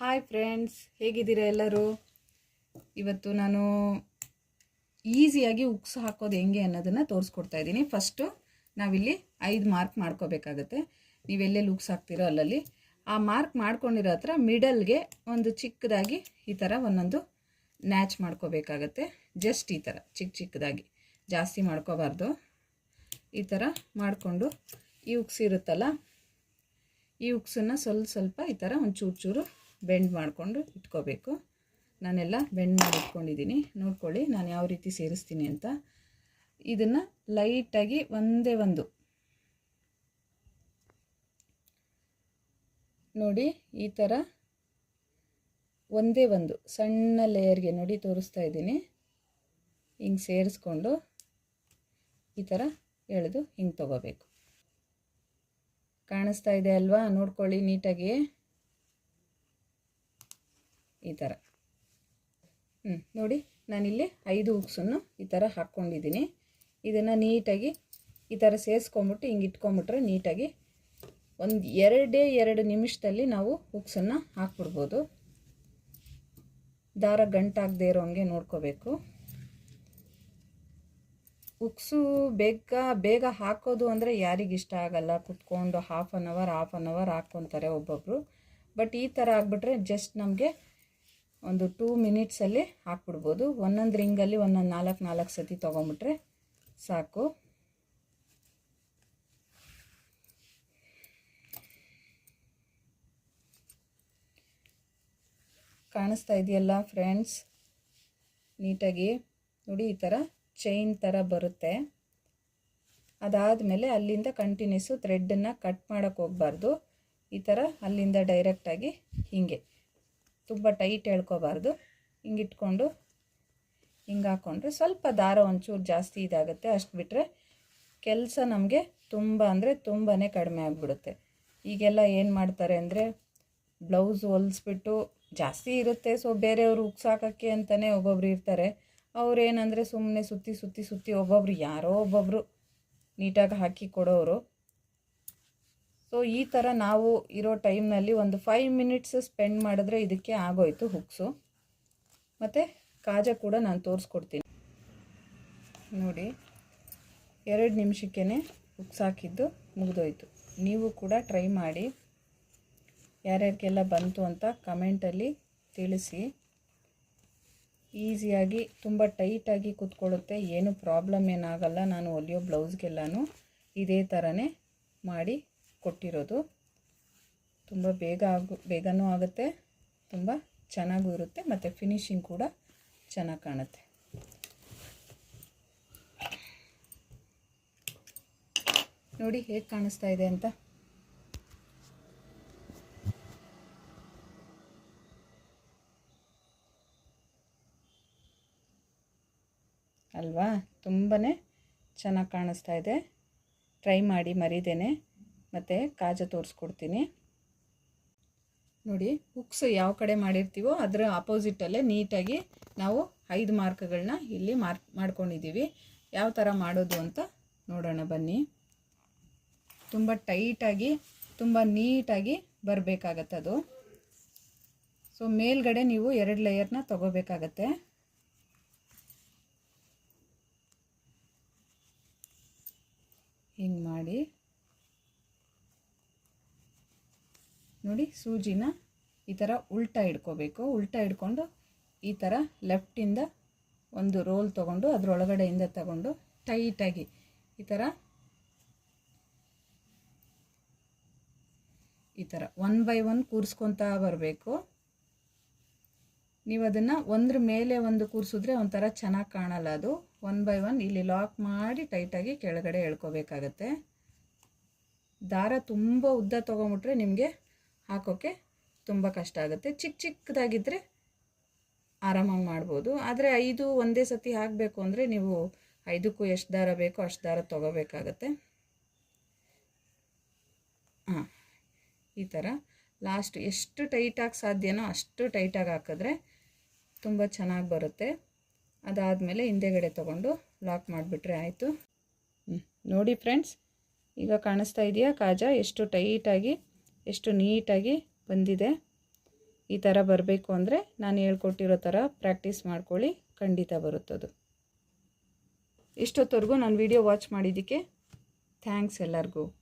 Hi friends ಹೇಗಿದ್ದೀರಾ ಎಲ್ಲರೂ? ಇವತ್ತು ನಾನು ಈಸಿಯಾಗಿ ಉಕ್ಸ್ ಹಾಕೋದು ಹೆಂಗೆ ಅನ್ನೋದನ್ನು ತೋರಿಸ್ಕೊಡ್ತಾ ಇದ್ದೀನಿ. ಫಸ್ಟು ನಾವಿಲ್ಲಿ ಐದು ಮಾರ್ಕ್ ಮಾಡ್ಕೋಬೇಕಾಗತ್ತೆ. ನೀವೆಲ್ಲೆಲ್ಲಿ ಉಕ್ಸ್ ಹಾಕ್ತೀರೋ ಅಲ್ಲಲ್ಲಿ. ಆ ಮಾರ್ಕ್ ಮಾಡ್ಕೊಂಡಿರೋ ಹತ್ರ ಮಿಡಲ್ಗೆ ಒಂದು ಚಿಕ್ಕದಾಗಿ ಈ ಥರ ಒಂದೊಂದು ನ್ಯಾಚ್ ಮಾಡ್ಕೋಬೇಕಾಗತ್ತೆ. ಜಸ್ಟ್ ಈ ಥರ ಚಿಕ್ಕ ಚಿಕ್ಕದಾಗಿ. ಜಾಸ್ತಿ ಮಾಡ್ಕೋಬಾರ್ದು. ಈ ಥರ ಮಾಡಿಕೊಂಡು ಈ ಉಕ್ಸ್ ಇರುತ್ತಲ್ಲ, ಈ ಉಕ್ಸನ್ನು ಸ್ವಲ್ಪ ಸ್ವಲ್ಪ ಈ ಥರ ಒಂದು ಚೂರು ಚೂರು ಬೆಂಡ್ ಮಾಡಿಕೊಂಡು ಇಟ್ಕೋಬೇಕು. ನಾನೆಲ್ಲ ಬೆಂಡ್ ಮಾಡಿ ಇಟ್ಕೊಂಡಿದ್ದೀನಿ. ನೋಡ್ಕೊಳ್ಳಿ, ನಾನು ಯಾವ ರೀತಿ ಸೇರಿಸ್ತೀನಿ ಅಂತ. ಇದನ್ನು ಲೈಟಾಗಿ ಒಂದೇ ಒಂದು. ನೋಡಿ, ಈ ಥರ ಒಂದೇ ಒಂದು ಸಣ್ಣ ಲೇಯರ್ಗೆ ನೋಡಿ ತೋರಿಸ್ತಾ ಇದ್ದೀನಿ. ಹಿಂಗೆ ಸೇರಿಸ್ಕೊಂಡು ಈ ಥರ ಎಳೆದು ಹಿಂಗೆ ತೊಗೋಬೇಕು. ಕಾಣಿಸ್ತಾ ಇದೆ ಅಲ್ವಾ? ನೋಡ್ಕೊಳ್ಳಿ ನೀಟಾಗಿ. ಈ ಥರ. ಹ್ಞೂ ನೋಡಿ, ನಾನಿಲ್ಲಿ ಐದು ಉಕ್ಸನ್ನು ಈ ಥರ ಹಾಕ್ಕೊಂಡಿದ್ದೀನಿ. ಇದನ್ನು ನೀಟಾಗಿ ಈ ಥರ ಸೇರಿಸ್ಕೊಂಬಿಟ್ಟು ಹಿಂಗೆ ಇಟ್ಕೊಂಬಿಟ್ರೆ ನೀಟಾಗಿ ಒಂದು ಎರಡೇ ಎರಡು ನಿಮಿಷದಲ್ಲಿ ನಾವು ಉಕ್ಸನ್ನು ಹಾಕ್ಬಿಡ್ಬೋದು. ದಾರ ಗಂಟಾಗದೆ ಇರೋ ಹಂಗೆ ನೋಡ್ಕೋಬೇಕು. ಉಕ್ಸು ಬೇಗ ಬೇಗ ಹಾಕೋದು ಅಂದರೆ ಯಾರಿಗಿಷ್ಟ ಆಗಲ್ಲ. ಕುತ್ಕೊಂಡು half an hour half an hour ಹಾಕ್ಕೊತಾರೆ ಒಬ್ಬೊಬ್ಬರು ಬಟ್ ಈ ಥರ ಆಗಿಬಿಟ್ರೆ ಜಸ್ಟ್ ನಮಗೆ ಒಂದು ಟೂ ಮಿನಿಟ್ಸಲ್ಲಿ ಹಾಕ್ಬಿಡ್ಬೋದು. ಒಂದೊಂದು ರಿಂಗಲ್ಲಿ ಒಂದೊಂದು ನಾಲ್ಕು ನಾಲ್ಕು ಸತಿ ತೊಗೊಂಬಿಟ್ರೆ ಸಾಕು. ಕಾಣಿಸ್ತಾ ಇದೆಯಲ್ಲ ಫ್ರೆಂಡ್ಸ್ ನೀಟಾಗಿ. ನೋಡಿ, ಈ ಥರ ಚೈನ್ ಥರ ಬರುತ್ತೆ. ಅದಾದಮೇಲೆ ಅಲ್ಲಿಂದ ಕಂಟಿನ್ಯೂಸು ಥ್ರೆಡ್ಡನ್ನು ಕಟ್ ಮಾಡೋಕ್ಕೆ ಹೋಗಬಾರ್ದು. ಈ ಥರ ಅಲ್ಲಿಂದ ಡೈರೆಕ್ಟಾಗಿ ಹೀಗೆ. ತುಂಬ ಟೈಟ್ ಹೇಳ್ಕೋಬಾರ್ದು. ಹಿಂಗಿಟ್ಕೊಂಡು ಹಿಂಗೆ ಹಾಕ್ಕೊಂಡ್ರೆ ಸ್ವಲ್ಪ ದಾರ ಒಂಚೂರು ಜಾಸ್ತಿ ಇದಾಗುತ್ತೆ. ಅಷ್ಟು ಬಿಟ್ಟರೆ ಕೆಲಸ ನಮಗೆ ತುಂಬ ಅಂದರೆ ತುಂಬಾ ಕಡಿಮೆ ಆಗಿಬಿಡುತ್ತೆ. ಈಗೆಲ್ಲ ಏನು ಮಾಡ್ತಾರೆ ಅಂದರೆ ಬ್ಲೌಸ್ ಹೊಲಿಸ್ಬಿಟ್ಟು ಜಾಸ್ತಿ ಇರುತ್ತೆ. ಸೊ ಬೇರೆಯವರು ಉಗ್ಸಾಕೋಕ್ಕೆ ಅಂತಲೇ ಒಬ್ಬೊಬ್ರು ಇರ್ತಾರೆ. ಅವ್ರೇನಂದರೆ ಸುಮ್ಮನೆ ಸುತ್ತಿ ಸುತ್ತಿ ಸುತ್ತಿ ಒಬ್ಬೊಬ್ರು ಯಾರೋ ಒಬ್ಬೊಬ್ಬರು ನೀಟಾಗಿ ಹಾಕಿ ಕೊಡೋರು. ಸೊ ಈ ಥರ ನಾವು ಇರೋ ಟೈಮ್ನಲ್ಲಿ ಒಂದು ಫೈವ್ ಮಿನಿಟ್ಸ್ ಸ್ಪೆಂಡ್ ಮಾಡಿದ್ರೆ ಇದಕ್ಕೆ ಆಗೋಯ್ತು ಹುಕ್ಸು ಮತ್ತು ಕಾಜ ಕೂಡ ನಾನು ತೋರಿಸ್ಕೊಡ್ತೀನಿ. ನೋಡಿ, ಎರಡು ನಿಮಿಷಕ್ಕೇ ಹುಕ್ಸ್ ಹಾಕಿದ್ದು ಮುಗಿದೋಯ್ತು. ನೀವು ಕೂಡ ಟ್ರೈ ಮಾಡಿ. ಯಾರ್ಯಾರಿಗೆಲ್ಲ ಬಂತು ಅಂತ ಕಮೆಂಟಲ್ಲಿ ತಿಳಿಸಿ. ಈಸಿಯಾಗಿ ತುಂಬ ಟೈಟಾಗಿ ಕೂತ್ಕೊಳ್ಳುತ್ತೆ. ಏನು ಪ್ರಾಬ್ಲಮ್ ಏನಾಗಲ್ಲ. ನಾನು ಹೊಲಿಯೋ ಬ್ಲೌಸ್ಗೆಲ್ಲನೂ ಇದೇ ಥರನೇ ಮಾಡಿ ಕೊಟ್ಟಿರೋದು. ತುಂಬ ಬೇಗ ಆಗು, ಬೇಗನೂ ಆಗುತ್ತೆ. ತುಂಬ ಚೆನ್ನಾಗೂ ಇರುತ್ತೆ. ಮತ್ತು ಫಿನಿಶಿಂಗ್ ಕೂಡ ಚೆನ್ನಾಗಿ ಕಾಣುತ್ತೆ. ನೋಡಿ ಹೇಗೆ ಕಾಣಿಸ್ತಾ ಇದೆ ಅಂತ. ಅಲ್ವಾ? ತುಂಬಾ ಚೆನ್ನಾಗಿ ಕಾಣಿಸ್ತಾ ಇದೆ. ಟ್ರೈ ಮಾಡಿ, ಮರಿದೇನೆ. ಮತ್ತು ಕಾಜ ತೋರಿಸ್ಕೊಡ್ತೀನಿ. ನೋಡಿ ಹುಕ್ಸ್ ಯಾವ ಕಡೆ ಮಾಡಿರ್ತೀವೋ ಅದರ ಆಪೋಸಿಟಲ್ಲೇ ನೀಟಾಗಿ ನಾವು ಐದು ಮಾರ್ಕ್ಗಳನ್ನ ಇಲ್ಲಿ ಮಾರ್ಕ್ ಮಾಡ್ಕೊಂಡಿದ್ದೀವಿ ಯಾವ ಥರ ಮಾಡೋದು ಅಂತ ನೋಡೋಣ ಬನ್ನಿ. ತುಂಬ ಟೈಟಾಗಿ, ತುಂಬ ನೀಟಾಗಿ ಬರಬೇಕಾಗತ್ತೆ ಅದು. ಸೊ, ಮೇಲ್ಗಡೆ ನೀವು ಎರಡು ಲೇಯರ್ನ ತಗೋಬೇಕಾಗತ್ತೆ. ಹಿಂಗೆ ಮಾಡಿ. ನೋಡಿ ಸೂಜಿನ ಈ ಥರ ಉಲ್ಟಾ ಇಡ್ಕೋಬೇಕು. ಉಲ್ಟಾ ಇಡ್ಕೊಂಡು ಈ ಥರ ಲೆಫ್ಟಿಂದ ಒಂದು ರೋಲ್ ತೊಗೊಂಡು ಅದರೊಳಗಡೆಯಿಂದ ತಗೊಂಡು ಟೈಟಾಗಿ ಈ ಥರ ಈ ಥರ ಒನ್ ಬೈ ಒನ್ ಕೂರಿಸ್ಕೊತಾ ಬರಬೇಕು. ನೀವು ಅದನ್ನು ಒಂದ್ರ ಮೇಲೆ ಒಂದು ಕೂರಿಸಿದ್ರೆ ಒಂಥರ ಚೆನ್ನಾಗಿ ಕಾಣಲ್ಲ ಅದು. ಒನ್ ಬೈ ಒನ್ ಇಲ್ಲಿ ಲಾಕ್ ಮಾಡಿ ಟೈಟಾಗಿ ಕೆಳಗಡೆ ಎಳ್ಕೋಬೇಕಾಗತ್ತೆ. ದಾರ ತುಂಬ ಉದ್ದ ತೊಗೊಂಬಿಟ್ರೆ ನಿಮಗೆ ಹಾಕೋಕ್ಕೆ ತುಂಬ ಕಷ್ಟ ಆಗುತ್ತೆ. ಚಿಕ್ಕ ಚಿಕ್ಕದಾಗಿದ್ದರೆ ಆರಾಮಾಗಿ ಮಾಡ್ಬೋದು. ಆದರೆ ಐದು ಒಂದೇ ಸತಿ ಹಾಕಬೇಕು ಅಂದರೆ ನೀವು ಐದಕ್ಕೂ ಎಷ್ಟು ದಾರ ಬೇಕೋ ಅಷ್ಟು ದಾರ ತೊಗೋಬೇಕಾಗತ್ತೆ. ಹಾಂ, ಈ ಥರ ಲಾಸ್ಟ್ ಎಷ್ಟು ಟೈಟಾಗಿ ಸಾಧ್ಯನೋ ಅಷ್ಟು ಟೈಟಾಗಿ ಹಾಕಿದ್ರೆ ತುಂಬ ಚೆನ್ನಾಗಿ ಬರುತ್ತೆ. ಅದಾದಮೇಲೆ ಹಿಂದೆಗಡೆ ತೊಗೊಂಡು ಲಾಕ್ ಮಾಡಿಬಿಟ್ರೆ ಆಯಿತು. ನೋಡಿ ಫ್ರೆಂಡ್ಸ್, ಈಗ ಕಾಣಿಸ್ತಾ ಇದೆಯಾ ಕಾಜ? ಎಷ್ಟು ಟೈಟಾಗಿ ಎಷ್ಟು ನೀಟಾಗಿ ಬಂದಿದೆ. ಈ ಥರ ಬರಬೇಕು ಅಂದರೆ ನಾನು ಹೇಳ್ಕೊಟ್ಟಿರೋ ಥರ ಪ್ರಾಕ್ಟೀಸ್ ಮಾಡ್ಕೊಳ್ಳಿ, ಖಂಡಿತ ಬರುತ್ತದು. ಇಷ್ಟೊತ್ತವರೆಗೂ ನಾನು ವಿಡಿಯೋ ವಾಚ್ ಮಾಡಿದ್ದಕ್ಕೆ ಥ್ಯಾಂಕ್ಸ್ ಎಲ್ಲರಿಗೂ.